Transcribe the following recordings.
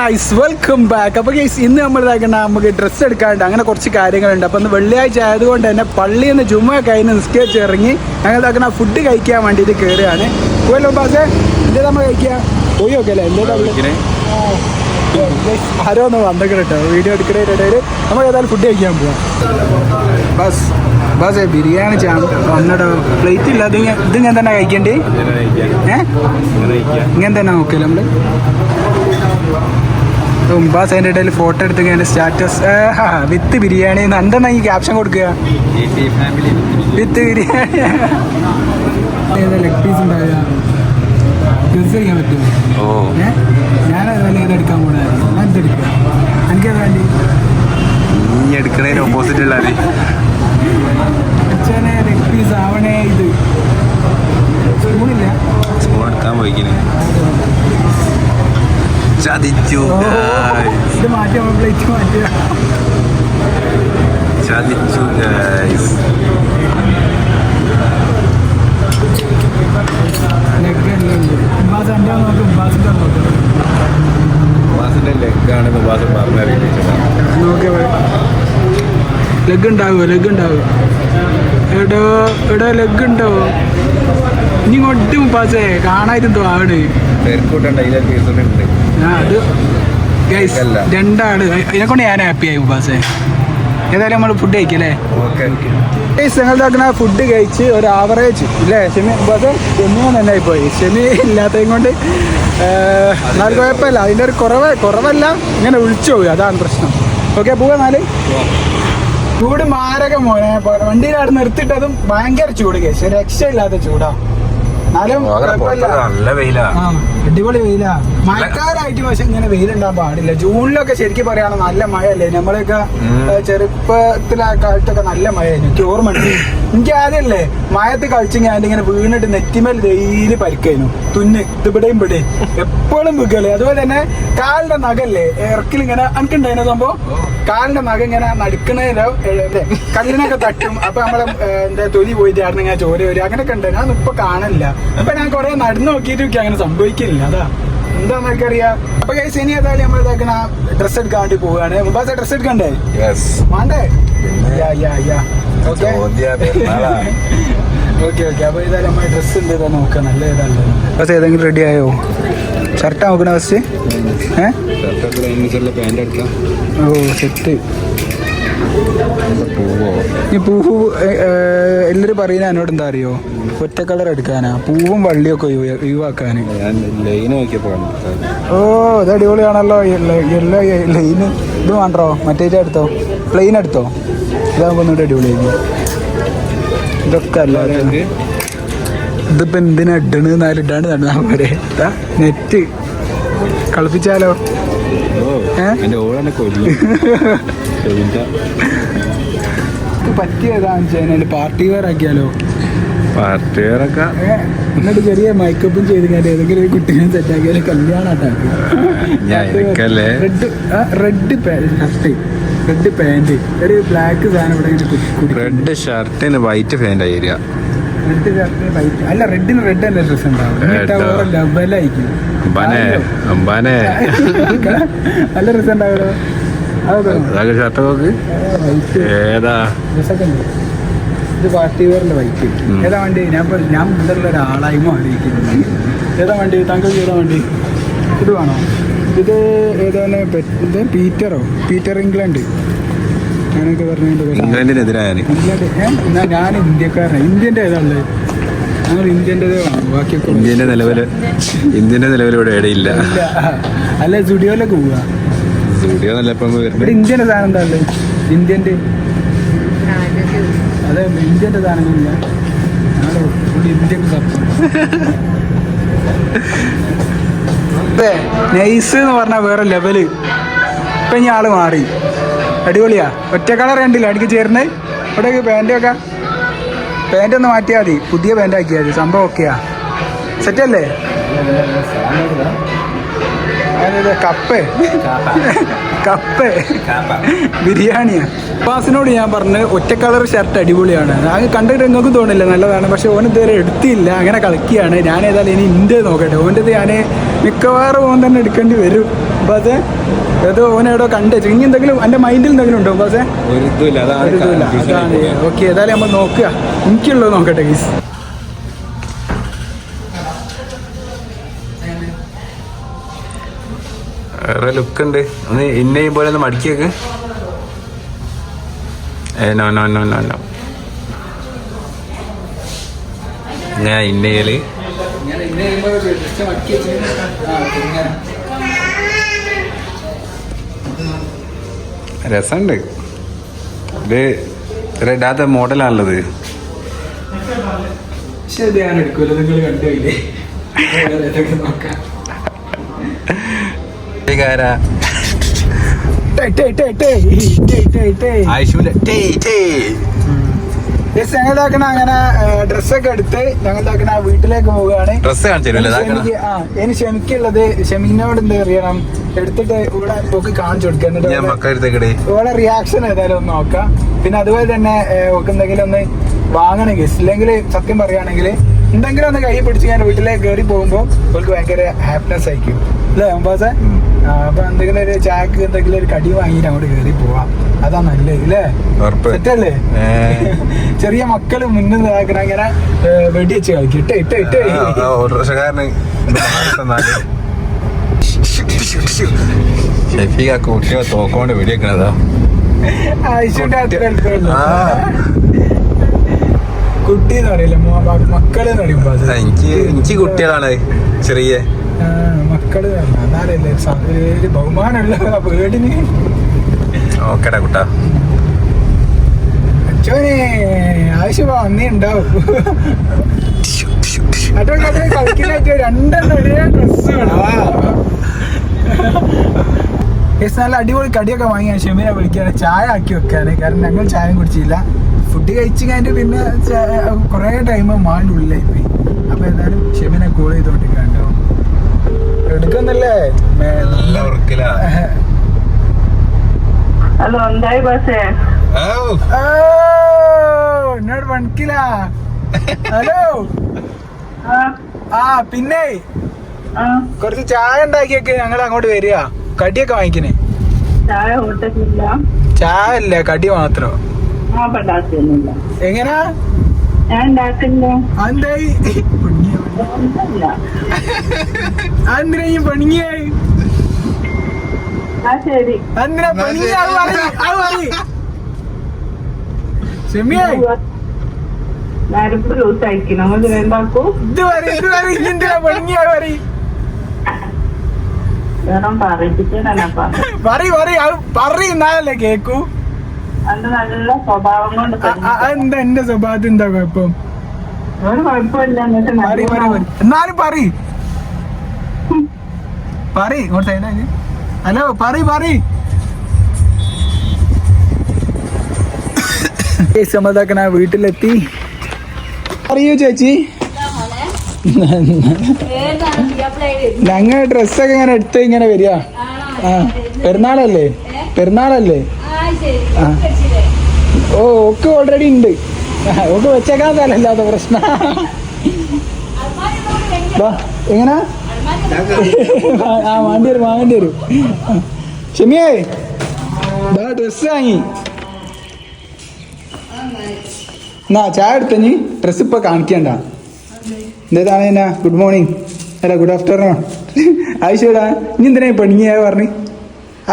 Guys welcome back അപ്പോൾ guys ഇന്ന് നമ്മൾ ഇതാക്കണ്ട നമുക്ക് ഡ്രസ്സ് എടുക്കാണ്ട് അങ്ങനെ കുറച്ച് കാര്യങ്ങളുണ്ട്. അപ്പോൾ ഇന്ന് വെള്ളിയാഴ്ച ആയതുകൊണ്ട് തന്നെ പള്ളിയിൽ നിന്ന് ചുമ കഴിഞ്ഞ് നിസ്കരിച്ച് ഇറങ്ങി ഞങ്ങൾ ഇതാക്കണ ഫുഡ് കഴിക്കാൻ വേണ്ടിയിട്ട് കയറുകയാണ് പോയല്ലോ പാസേ എന്താ നമ്മൾ കഴിക്കുക? പോയി നോക്കല്ലേ എന്താ ആരോ ഒന്ന് വന്നിട്ടോ കേട്ടോ. വീഡിയോ എടുക്കുന്നതിനിടയിൽ നമ്മൾ ഏതായാലും ഫുഡ് കഴിക്കാൻ പോവാം. ബസ് ബസ് ബിരിയാണി ചാൻ വന്നിട്ടോ. പ്ലേറ്റ് ഇല്ല. ഇത് ഞാൻ തന്നെ കഴിക്കണ്ടേ? ഏഹ് ഇങ്ങനെ തന്നെ നോക്കില്ല നമ്മൾ. ഉമ്പാസ് അതിന്റെ ഇടയിൽ ഫോട്ടോ എടുത്ത് കഴിഞ്ഞാൽ സ്റ്റാറ്റസ് വിത്ത് ബിരിയാണി എന്തെന്നാ ഈ ക്യാപ്ഷൻ കൊടുക്കുക? വിത്ത് ബിരിയാണി. ലെഗ് പീസ് ഉണ്ടാവുക? ഗസ് പറ്റുമോ? ഞാനത് ഏതെടുക്കാൻ പോണായിരുന്നു ഞാൻ എനിക്കത് വേണ്ടി. നീ ഓപ്പോസിറ്റ് ഉള്ള അച്ഛനെ ലെഗ് പീസ് ആവണേ ഇത്. സ്പൂണില്ല സ്പൂൺ എടുക്കാൻ പോയിക്കിന്. ചതിച്ചു ചതിച്ചു ഉപാസിന്റെ ലെഗാണ് ഉപാസ് പറഞ്ഞറിയിച്ചത് ലെഗ് ഉണ്ടാവുക ലെഗ് ഉണ്ടാവുമോ എടോ എടോ ലെഗ് ഉണ്ടോ? ഇനി ഇങ്ങോട്ട് പാസേ കാണാതിരുന്നോ ആണ്. തിരക്കൂട്ടണ്ട അതിലെ കേസുണ്ട് ആ അത് ഗൈസ് അല്ല. രണ്ടാണ്. അതിനെ കൊണ്ട് ഞാൻ ഹാപ്പി ആയി മുപ്പാസേ. ഏതായാലും നമ്മൾ ഫുഡ് കഴിക്കല്ലേ? ഗൈസ് ഞങ്ങളുടെ ഫുഡ് കഴിച്ച് ഒരു ആവറേജ് ഇല്ലേ? ഷെമി മുപ്പാസേ ഷെമി നന്നായി പോയി. ഷെമി ഇല്ലാത്തതും കൊണ്ട് ഏഹ്, എന്നാലും കുഴപ്പമില്ല. അതിന്റെ ഒരു കുറവ് കുറവല്ല ഇങ്ങനെ ഒഴിച്ചു പോയി. അതാണ് പ്രശ്നം. ഓക്കെ പോവാ നാല്. ചൂട് മാരക മോനെ. വണ്ടിയിൽ നിർത്തിട്ടതും ഭയങ്കര ചൂട് കേസ്. രക്ഷയില്ലാത്ത ചൂടാ. അടിപൊളി വെയിലാ. മഴക്കാലായിട്ട് പക്ഷെ ഇങ്ങനെ വെയിലുണ്ടാകാൻ പാടില്ല. ജൂണിലൊക്കെ ശരിക്കും പറയുകയാണ് നല്ല മഴയല്ലേ. നമ്മളെയൊക്കെ. ചെറുപ്പത്തിലെ കാലത്തൊക്കെ നല്ല മഴയായിരുന്നു. എനിക്ക് ഓർമ്മയുണ്ട്. എനിക്ക് ആദ്യമല്ലേ മയത്ത് കളിച്ച് ഞാൻ ഇങ്ങനെ വീണിട്ട് നെറ്റിമേൽ ഡെയിലി പരിക്കായിരുന്നു തുന്ന് ഇതിവിടെയും ഇവിടെയും ഇവിടെയും എപ്പോഴും വിൽക്കല്ലേ അതുപോലെ തന്നെ കാലിന്റെ നഖല്ലേ ഇറക്കിൽ ഇങ്ങനെ എനിക്കുണ്ടായിരുന്ന സംഭവം? കാലിന്റെ നഖം ഇങ്ങനെ നടുക്കണേലോ കല്ലിനൊക്കെ തട്ടും. അപ്പൊ നമ്മളെ എന്താ തൊലി പോയിട്ട് ആയിരുന്നു ഇങ്ങനെ ചോര വരും. അങ്ങനെയൊക്കെ ഉണ്ട്. ഞാൻ ഇപ്പൊ കാണില്ല അപ്പൊ ഞാൻ കുറെ നടന്നു നോക്കിയിട്ട് എനിക്ക് അങ്ങനെ സംഭവിക്കില്ല. അതാ. എന്താന്ന് എനിക്കറിയാം. അപ്പൊ കൈസ് ഇനി ഏതായാലും നമ്മൾ ഇതാക്കണ ഡ്രസ് എടുക്കാൻ വേണ്ടി പോവുകയാണ്. മുമ്പാസ ഡ്രസ് എടുക്കണ്ടേ? വേണ്ടേ യാ യാ യാ ഓക്കെ. നമ്മൾ ഉണ്ട് നോക്കാം. നല്ല ബസ് ഏതെങ്കിലും റെഡി ആയോ? ഷർട്ടാ നോക്കണ ഫസ്റ്റ് എടുക്കാം. ഓ സെറ്റ് പൂവോ? ഈ പൂവ് എല്ലാവരും പറയുന്ന എന്നോട് എന്താ അറിയോ? ഒറ്റ കളർ എടുക്കാനാ. പൂവും വള്ളിയൊക്കെ ഒഴിവാക്കാൻ ഓ ഇത് അടിപൊളിയാണല്ലോ. ലൈന് ഇത് വേണ്ടോ? മറ്റേ എടുത്തോ? പ്ലെയിൻ എടുത്തോ? ഇതാകുമ്പോൾ ഒന്നുകൂടെ അടിപൊളിയായിരിക്കും. ഇതൊക്കെ അല്ലാതെ ഇതിപ്പോ എന്തിനാ ഇടണ് എന്നാലും ഇടാണ്ട് നടന്നാ പോരെ നെറ്റ് കളിപ്പിച്ചാലോ? പറ്റിയതാണെന്ന് വെച്ചാൽ പാർട്ടി വെയർ ആക്കിയാലോ? പാർട്ടിക്കാരൊക്കെ എന്നിട്ട് ചെറിയ മൈക്കപ്പും ചെയ്ത് ഞാൻ ഏതെങ്കിലും ഒരു കുട്ടീനെ സെറ്റ് ആക്കിയാൽ കല്യാണം? Red red shirt red pant ഒരു ബ്ലാക്ക് സാധനം ഇവിടെ. റെഡ് ഷർട്ടിന് വൈറ്റ് പാന്റ് ആയിരിക്കുക റെഡ് വൈറ്റ് അല്ല റെഡിന് റെഡ് തന്നെ ഡ്രസ് ഉണ്ടാവും നല്ല ഡ്രസ് ഉണ്ടാവുമല്ലോ. ഏതാ? ഡ്രസ്സൊക്കെ ഉണ്ട്. ഇത് പാർട്ടി വെയറിന്റെ ബൈക്ക് ഏതാ വണ്ടി? ഞാൻ ഞാൻ മുതലുള്ള ഒരാളായി മാറിയിരിക്കുന്നു. ഏതാ വണ്ടി? താങ്കൾക്ക് ഏതാ വണ്ടി? ഇത് വേണോ? ഇത് ഏതാണ് ഇത് പീറ്ററോ? Peter England. ഞാനൊക്കെ ഇംഗ്ലണ്ട്. ഏ? ഞാൻ ഇന്ത്യക്കാരനാണ് ഇന്ത്യന്റെ ഏതാ ഉള്ളത് ഞങ്ങൾ ഇന്ത്യന്റെതേ വേണം. ബാക്കിയൊക്കെ ഇന്ത്യന്റെ നിലവിൽ ഇന്ത്യന്റെ നിലവിൽ ഇവിടെ ഇടയില്ല അല്ല സ്റ്റുഡിയോയിലൊക്കെ പോവുക സ്റ്റുഡിയോ നല്ല ഇപ്പം സാധനം എന്താ ഉള്ളത് ഇന്ത്യന്റെ അതെ ഇന്ത്യന്റെ സാധനങ്ങളില്ല ഞങ്ങൾ ഫുൾ ഇന്ത്യയ്ക്ക് സപ്പോർട്ട് അതെ നൈസ് എന്ന് പറഞ്ഞാൽ വേറെ ലെവൽ ഇപ്പം ഇനി ആൾ മാറി. അടിപൊളിയാ. ഒറ്റ കളർ കണ്ടില്ല. അടിക്ക് ചേർന്ന്. ഇവിടെ പാന്റ് വെക്കാം പാന്റ് ഒന്ന് മാറ്റിയാൽ മതി. പുതിയ പാന്റ് ആക്കിയാൽ മതി. സംഭവം ഓക്കെയാ സെറ്റല്ലേ അതെ കപ്പ് കപ്പ. ബിരിയാണിയാ. ബാസിനോട് ഞാൻ പറഞ്ഞ് ഒറ്റ കളർ ഷർട്ട് അടിപൊളിയാണ്. അത് കണ്ടിട്ട് നിങ്ങൾക്ക് തോന്നില്ല നല്ലതാണ്. പക്ഷെ ഓൻ ഇതുവരെ എടുത്തില്ല. അങ്ങനെ കളിക്കുകയാണ്. ഞാൻ ഏതായാലും ഇനി ഇന്റെ നോക്കട്ടെ. ഓന്റെത് ഞാൻ മിക്കവാറും ഓൻ തന്നെ എടുക്കേണ്ടി വരും. ബാസേ ഏതോ ഓനെവിടോ കണ്ടു ഇനി എന്തെങ്കിലും എന്റെ മൈൻഡിൽ എന്തെങ്കിലും ഉണ്ടോ ബാസേ ഒരു ഇതുമില്ല ഒരു ഇതുമില്ല അതാണ്. ഓക്കെ ഏതായാലും നമ്മൾ നോക്കുക. എനിക്കുള്ളത് നോക്കട്ടെ ഗീസ് വേറെ ലുക്ക് ഉണ്ട്. ഒന്ന് ഇന്നയും പോലെ ഒന്ന് മടിക്കേക്ക് ഏ no no no no no ഞാൻ ഇന്നയിൽ രസമുണ്ട്. ഇത് റെഡാത്ത ഇടാത്ത മോഡലാണുള്ളത്. ശരി ഞാൻ എടുക്കൂല. നിങ്ങൾ കണ്ടില്ലേ നോക്കാം. ടേ യെസ് ഞങ്ങളാക്കണ അങ്ങനെ ഡ്രസ്സൊക്കെ എടുത്ത് ഞങ്ങളാക്കണ വീട്ടിലേക്ക് പോവുകയാണ്. ഡ്രസ്സ് എനിക്ക് ക്ഷമിക്കുള്ളത് ഇതാക്കണം ആ ഇനി ഷെമിക്കുള്ളത് ഷെമിനോട് എന്താ അറിയണം? എടുത്തിട്ട് ഇവിടെ പോക്ക് കാണിച്ചു കൊടുക്കുക ഓളെ റിയാക്ഷൻ ഏതായാലും ഒന്ന് നോക്കാം. പിന്നെ അതുപോലെ തന്നെ ഓക്ക് എന്തെങ്കിലും ഒന്ന് വാങ്ങണമെങ്കിൽ ഇല്ലെങ്കിൽ സത്യം പറയുകയാണെങ്കിൽ എന്തെങ്കിലും ഒന്ന് കൈ പിടിച്ച് ഞാൻ വീട്ടിലേക്ക് കയറി പോകുമ്പോൾ ഓൾക്ക് ഭയങ്കര ഹാപ്പിനെസ് ആയിരിക്കും. അല്ലേ അമ്പാസെ? അപ്പൊ എന്തെങ്കിലും ഒരു ചാക്ക് എന്തെങ്കിലും ഒരു കടി വാങ്ങിയിട്ട് അങ്ങോട്ട് കയറി പോവാം. അതാ നല്ലത് ഇല്ലേ. സെറ്റല്ലേ? ചെറിയ മക്കൾ മുന്നിൽ ഇതാക്കണ ഇങ്ങനെ വെടി വെച്ച് കളിക്കും. ഇട്ട് ഇട്ട് ഇട്ട്. ഷെഫീഖ തോക്കോണ്ട് വെടിവെക്കണതാ. ആ. കുട്ടി എന്ന് പറയില്ല മക്കൾ എന്ന് പറയുമ്പോ. എനിക്ക് എനിക്ക് കുട്ടികളാണ് ചെറിയ. മക്കൾ എന്ന് പറഞ്ഞാ അതാരല്ലേ ഒരു ബഹുമാനമുള്ള വീടിന്? ഓക്കേടാ കുട്ടാ. അച്ഛനെ ആവശ്യം വന്നേ ഉണ്ടാവും. കളിക്കുന്ന രണ്ടെണ്ണം ഒരേ ഡ്രസ് നല്ല അടിപൊളി കടിയൊക്കെ വാങ്ങിയാൽ ഷെമിനെ വിളിക്കാണ് ചായ ആക്കി വെക്കാണ് കാരണം ഞങ്ങൾ ചായ കുടിച്ചില്ല. ഫുഡ് കഴിച്ചു കഴിഞ്ഞിട്ട് പിന്നെ കുറേ ടൈം മാളിന്റെ ഉള്ളിലായി പോയി. അപ്പോൾ എന്തായാലും ഷെമിനെ കോൾ ചെയ്തോണ്ടിരിക്കണ്ടോ എടുക്കുന്നല്ലേ? നല്ല ഉറക്കില ഹലോ എന്തായി ബസ്സേ? എന്നോട് മണിക്കില്ല ഹലോ. ആ. ആ പിന്നെ? ആ. കുറച്ച് ചായ ഉണ്ടാക്കിയൊക്കെ ഞങ്ങൾ അങ്ങോട്ട് വരിക. കടിയൊക്കെ വാങ്ങിക്കണേ. ചായ അല്ല കടി മാത്രം. എങ്ങനാ? ഞാൻ ഉണ്ടാക്കില്ല എന്തായി ഒന്നുമില്ല. ഈ അത് പറയ്, അത് പറയ്. ഷെമിയായി പറയുന്നാലല്ലേ കേക്കൂ. അത് സ്വഭാവം കൊണ്ട് അ- അ- അതെന്താ എന്റെ സ്വഭാവത്തിൽ എന്താ കുഴപ്പം? എന്നാലും പറി പറി ഹലോ പറി പറി സമ്മതാക്കണ വീട്ടിലെത്തി. അറിയോ ചേച്ചി. ഞങ്ങൾ ഡ്രസ്സൊക്കെ ഇങ്ങനെ എടുത്ത് ഇങ്ങനെ വരിക. ആ പെരുന്നാളല്ലേ? പെരുന്നാളല്ലേ? ആ. ഓ ഒക്കെ ഓൾറെഡി ഉണ്ട്. ആ, വെച്ചേക്കാൻ തരല്ലാത്ത പ്രശ്നം. എങ്ങനെ? ആ വാണ്ടി വരും വാങ്ങേണ്ടി വരും. ചെമ്മിയേ ഡ്രസ് വാങ്ങി. എന്നാ ചായ എടുത്തഞ്ഞ് ഡ്രസ് ഇപ്പൊ കാണിക്കണ്ട. എന്താണ് എന്നാ? ഗുഡ് മോർണിംഗ് അല്ല ഗുഡ് ആഫ്റ്റർനൂൺ ആവശ്യടാ ഇനി എന്തിനാ പെണിങ്ങിയ പറഞ്ഞു.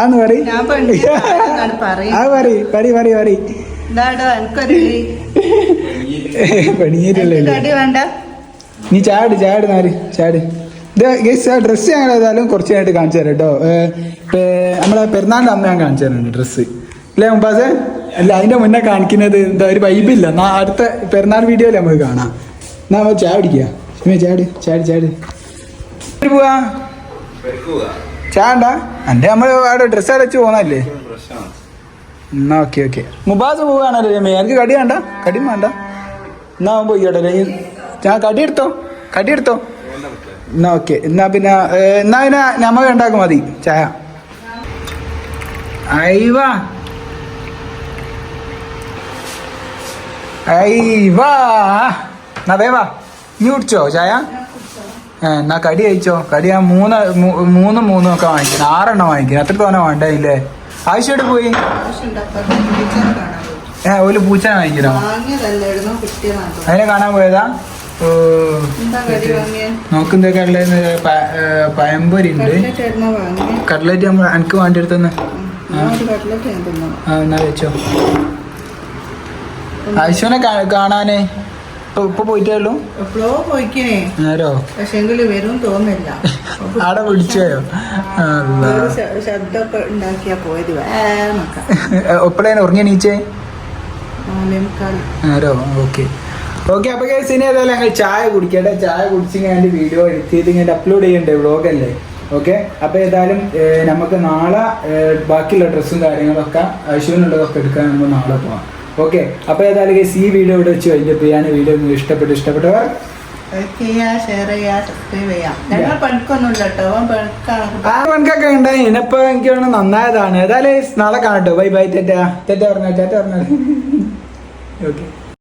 ആന്ന് പറയും. ഞാൻ പറയും പറയും ആ ഇതാടോ എനിക്കൊരു കടി വേണ്ട. നീ ചാട് ചാട് നാല് ചാട് ഇത് ഗൈസ് ആ ഡ്രസ്സ് ഞങ്ങൾ ഏതായാലും കുറച്ച് ആയിട്ട് കാണിച്ചു തരാം കേട്ടോ. നമ്മളെ പെരുന്നാളിന്റെ അന്ന് ഞാൻ കാണിച്ചു തരുന്നുണ്ട് ഡ്രസ്സ് അല്ലേ മുമ്പാസെ അല്ല അതിന്റെ മുന്നേ കാണിക്കുന്നത് എന്താ ഒരു വൈബില്ല എന്നാ അടുത്ത പെരുന്നാൾ വീഡിയോയിൽ നമുക്ക് കാണാം. എന്നാ നമ്മൾ ചായ പിടിക്കുക ചാട് ചാട് ചാട് എവിടെ പോവാ. ചാണ്ട എന്റെ നമ്മൾ അവിടെ ഡ്രസ്സ് അടച്ച് പോന്നല്ലേ എന്നാ ഓക്കെ ഓക്കെ മുബാസ് പോവുകയാണല്ലോ രമ്യ എനിക്ക് കടി വേണ്ട. കടി വേണ്ട. എന്നാ ആവുമ്പോൾ പോയിക്കോട്ടെ. രമ്യ ഞാൻ കടി എടുത്തോ? കടി എടുത്തോ? എന്നാ ഓക്കെ എന്നാ പിന്നെ എന്നാ പിന്നെ നമ്മൾ ഉണ്ടാക്കും മതി. ചായ. അയ്വാ. അയ്വാ. എന്നാ വേവാ നീ കുടിച്ചോ ചായ? എന്നാ കടി കഴിച്ചോ. കടി ഞാൻ മൂന്ന് മൂന്ന് മൂന്നും മൂന്നും ഒക്കെ വാങ്ങിക്കണം ആറെണ്ണം വാങ്ങിക്കണം അത്ര തോന്നെ വേണ്ടേ ഇല്ലേ? ആവശ്യമായിട്ട് പോയി? ഏ ഒരു പൂച്ചനെ വാങ്ങിക്കണോ അതിനെ കാണാൻ പോയതാ? നമുക്ക് എന്താ കടലേന്ന് പയമ്പൊരിണ്ട്. കട്ട്ലറ്റ് നമ്മൾ എനിക്ക് വേണ്ടി ഞാൻ ആ എന്നാ വെച്ചോ. ആവശ്യനെ കാണാനേ. ഇപ്പൊ ഇപ്പൊ പോയിട്ടേ ഉള്ളൂ എപ്പോഴോ പോയിക്കണേ. നേരോ? പക്ഷെങ്കിൽ വരും തോന്നില്ല ആടെ പിടിച്ചോയോ അല്ലാ. ഒരു ശ- ശബ്ദമൊക്കെ ഉണ്ടാക്കിയാ പോയത്. വേണക്ക ഉറങ്ങി എണീച്ചേ നാലേമുക്കാൽ നേരോ? ഓക്കെ. ഓക്കെ അപ്പൊ guys, ഇനി ഏതായാലും ഞങ്ങൾ ചായ കുടിക്കട്ടെ. ചായ കുടിച്ച് ഞാൻ വീഡിയോ എഡിറ്റ് ചെയ്ത് ഇങ്ങനെ അപ്ലോഡ് ചെയ്യണ്ടേ വ്ളോഗല്ലേ? ഓക്കെ അപ്പൊ ഏതായാലും നമുക്ക് നാളെ ബാക്കിയുള്ള ഡ്രസ്സും കാര്യങ്ങളൊക്കെ അശുവിനുള്ളതൊക്കെ എടുക്കാൻ നമുക്ക് നാളെ പോവാം. ഓക്കെ അപ്പൊ ഏതായാലും ഈ വീഡിയോ ഇവിടെ വെച്ച് കഴിഞ്ഞപ്പോ ഞാൻ വീഡിയോ ഇഷ്ടപ്പെട്ട് ഇഷ്ടപ്പെട്ടവർ ഉണ്ടായി ഇനിയിപ്പോ എനിക്ക് വേണം നന്നായതാണ്. ഏതായാലും നാളെ കാണട്ടോ ബൈ ബൈ തെറ്റാ തെറ്റാ പറഞ്ഞാ ചേട്ടാ പറഞ്ഞാൽ ഓക്കെ